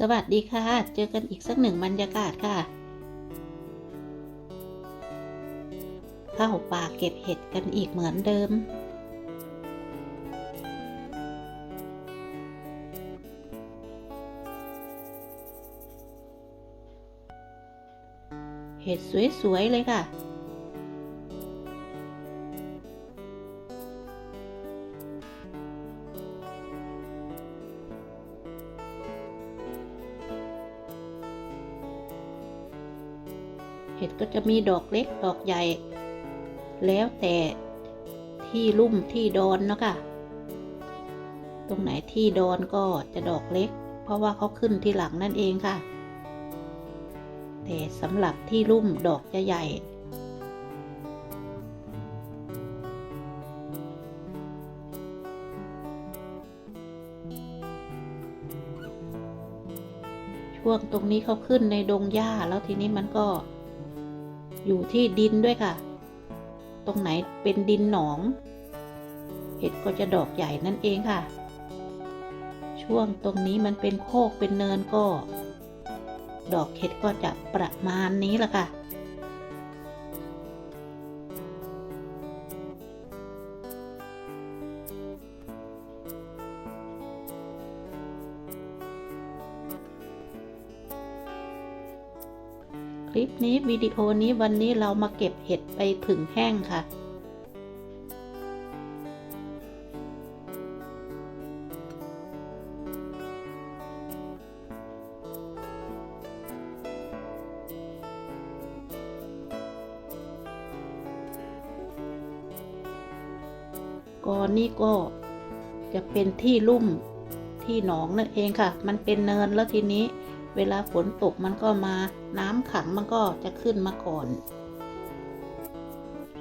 สวัสดีค่ะ เจอกันอีกสักหนึ่งบรรยากาศค่ะ เข้าป่าเก็บเห็ดกันอีกเหมือนเดิม เห็ดสวย ๆ เลยค่ะ เห็ดก็จะมีดอกเล็กดอกใหญ่ แล้วแต่ที่ลุ่มที่ดอนเนาะคะตรงไหนที่ดอนก็จะดอกเล็ก เพราะว่าเขาขึ้นที่หลังนั่นเองค่ะ แต่สำหรับที่ลุ่มดอกจะใหญ่ช่วงตรงนี้เขาขึ้นในดงหญ้าแล้วทีนี้มันก็ อยู่ที่ดินด้วยค่ะ ตรงไหนเป็นดินหนอง เห็ดก็จะดอกใหญ่นั่นเองค่ะ ช่วงตรงนี้มันเป็นโคกเป็นเนินก็ ดอกเห็ดก็จะประมาณนี้แหละค่ะ ลิปนี้วิดีโอนี้วันนี้เรามาเก็บเห็ดไปผึ่งแห้งค่ะ ก่อนนี้ก็จะเป็นที่ลุ่มที่หนองนั่นเองค่ะ มันเป็นเนินแล้วทีนี้ เวลาฝนตกมันก็มาน้ำขังมันก็จะขึ้นมาก่อน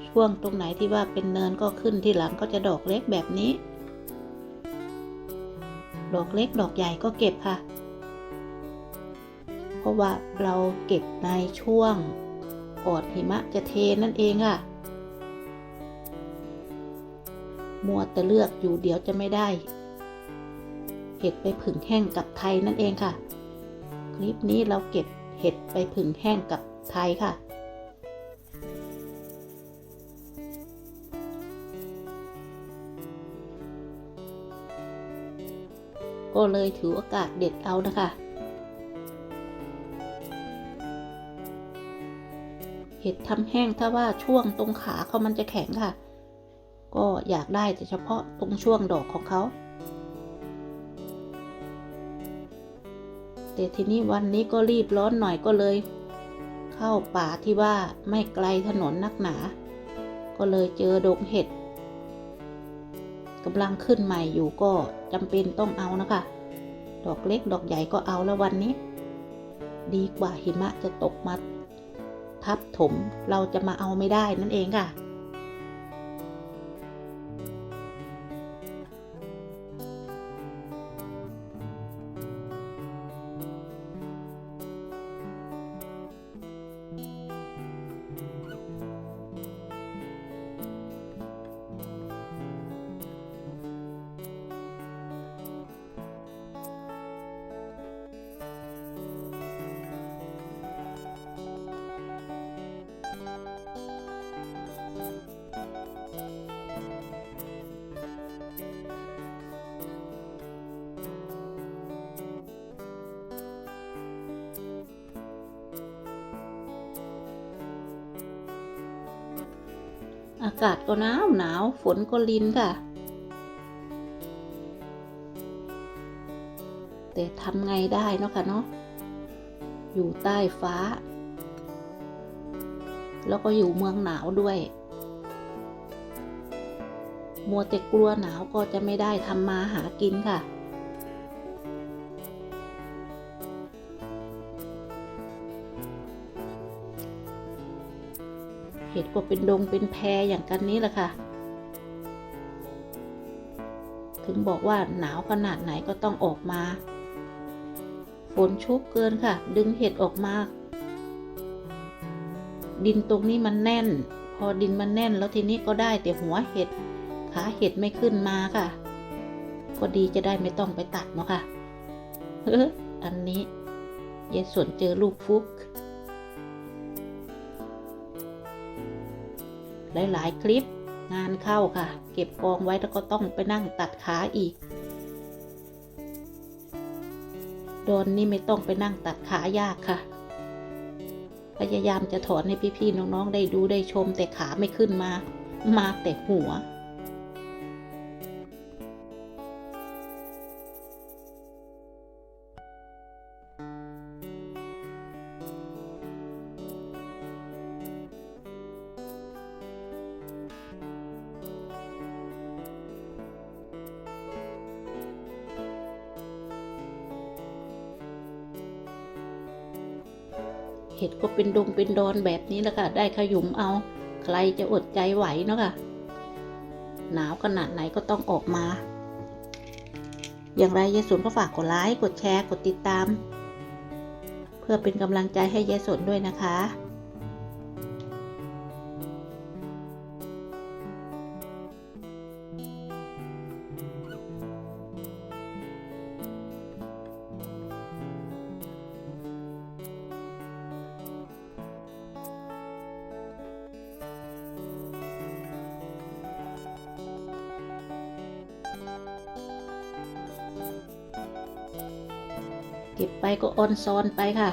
ช่วงตรงไหนที่ว่าเป็นเนินก็ขึ้นที่หลังก็จะดอกเล็กแบบนี้ ดอกเล็กดอกใหญ่ก็เก็บค่ะ เพราะว่าเราเก็บในช่วงก่อนหิมะจะเทนั่นเองค่ะมัวแต่เลือกอยู่เดี๋ยวจะไม่ได้ เห็ดไปผึ่งแห้งกับไทยนั่นเองค่ะ คลิปนี้เราเก็บเห็ดไปผึ่งแห้งกับไทยค่ะ ก็เลยถือโอกาสเด็ดเอานะคะ เห็ดทำแห้งถ้าว่าช่วงตรงขาเขามันจะแข็งค่ะ ก็อยากได้แต่เฉพาะตรงช่วงดอกของเขา แต่ทีนี้วันนี้ก็รีบร้อนหน่อยก็เลย เข้าป่าที่ว่าไม่ไกลถนนนักหนา ก็เลยเจอดงเห็ดกำลังขึ้นใหม่อยู่ก็จำเป็นต้องเอานะคะ ดอกเล็กดอกใหญ่ก็เอาแล้ววันนี้ ดีกว่าหิมะจะตกมาทับถมเราจะมาเอาไม่ได้นั่นเองค่ะ อากาศก็หนาวหนาวฝนก็ลินค่ะ แต่ทำไงได้เนาะค่ะเนาะอยู่ใต้ฟ้า แล้วก็อยู่เมืองหนาวด้วย มัวแต่กลัวหนาวก็จะไม่ได้ทำมาหากินค่ะ เห็ดก็เป็นดงเป็นแพรอย่างกันนี้แหละค่ะ ถึงบอกว่าหนาวขนาดไหนก็ต้องออกมา ฝนชุกเกินค่ะ ดึงเห็ดออกมา ดินตรงนี้มันแน่น พอดินมันแน่นแล้วทีนี้ก็ได้แต่หัวเห็ด ขาเห็ดไม่ขึ้นมาค่ะ ก็ดีจะได้ไม่ต้องไปตัดเนาะค่ะเอออันนี้ยายสวนเจอลูกฟุก หลายๆ คลิปงานเข้าค่ะ เก็บกองไว้แล้วก็ต้องไปนั่งตัดขาอีก โดนนี่ไม่ต้องไปนั่งตัดขายากค่ะ พยายามจะถอนให้พี่ๆน้องๆได้ดูได้ชมแต่ขาไม่ขึ้นมา มาแต่หัว เห็ดก็เป็นดงเป็นดอนแบบนี้แหละค่ะ ได้ขยุมเอา ใครจะอดใจไหวเนาะค่ะ หนาวขนาดไหนก็ต้องออกมา อย่างไรยายสนก็ฝากกดไลค์ กดแชร์ กดติดตาม เพื่อเป็นกำลังใจให้ยายสนด้วยนะคะ เก็บไปก็ออนซอนไปค่ะ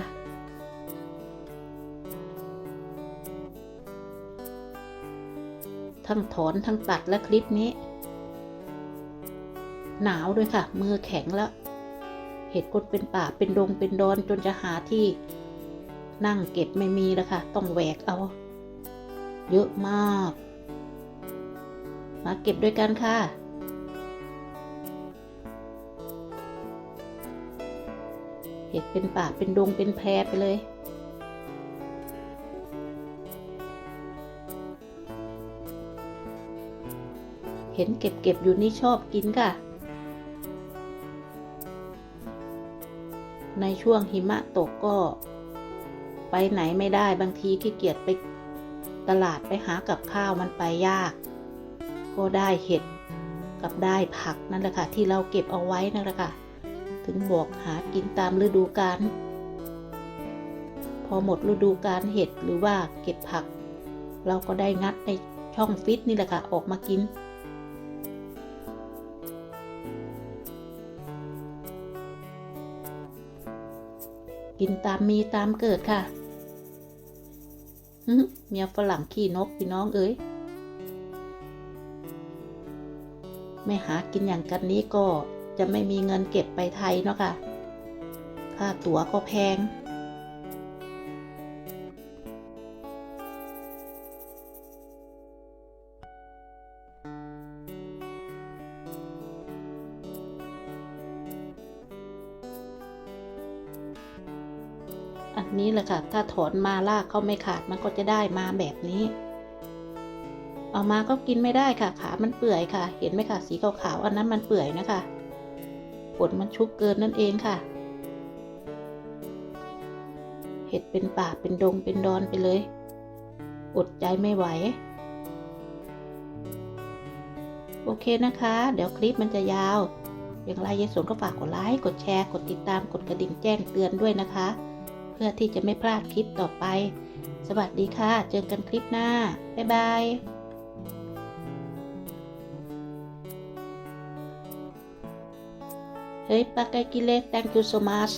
ทั้งถอนทั้งตัดและคลิปนี้ หนาวด้วยค่ะ มือแข็งแล้ว เห็ดคนเป็นป่าเป็นดงเป็นดอนจนจะหาที่นั่งเก็บไม่มีแล้วค่ะ ต้องแหวกเอา เยอะมาก มาเก็บด้วยกันค่ะ เห็ดเป็นป่าเป็นดงเป็นแพรไปเลย เห็นเก็บเก็บอยู่นี่ชอบกินค่ะ ในช่วงหิมะตกก็ ไปไหนไม่ได้บางทีขี้เกียจไปตลาดไปหากับข้าวมันไปยาก ก็ได้เห็ดกับได้ผักนั่นแหละค่ะที่เราเก็บเอาไว้นั่นแหละค่ะ ถึงบอกหากินตามฤดูกาลพอหมดฤดูกาลเห็ดหรือว่าเก็บผัก เราก็ได้งัดในช่องฟิตนี่แหละค่ะออกมากิน กินตามมีตามเกิดค่ะเมียฝรั่งขี้นกพี่น้องเอ้ยไม่หากินอย่างกันนี้ก็ จะไม่มีเงินเก็บไปไทยเนาะค่ะ ค่าตั๋วก็แพง อันนี้แหละค่ะ ถ้าถอนมาลากเขาไม่ขาดมันก็จะได้มาแบบนี้เอามาก็กินไม่ได้ค่ะ ขา มันเปื่อยค่ะ เห็นไหมค่ะสีขาวๆ อันนั้นมันเปื่อยนะคะ ฝนมันชุบเกินนั่นเองค่ะ เห็ดเป็นป่าเป็นดงเป็นดอนไปเลย อดใจไม่ไหว โอเคนะคะ เดี๋ยวคลิปมันจะยาว อย่างไรยายสนก็ฝากกดไลค์ กดแชร์ กดติดตาม กดกระดิ่งแจ้งเตือนด้วยนะคะ เพื่อที่จะไม่พลาดคลิปต่อไป สวัสดีค่ะ เจอกันคลิปหน้า บ๊ายบาย Okay, Paka Kile, thank you so much.